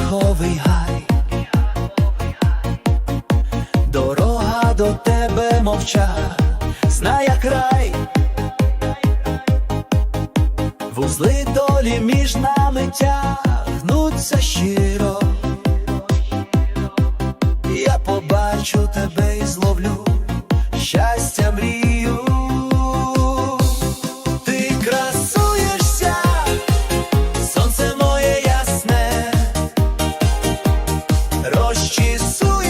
Яговий гай, дорога до тебе мовча, знає край, вузли долі між нами тягнуться ще. isso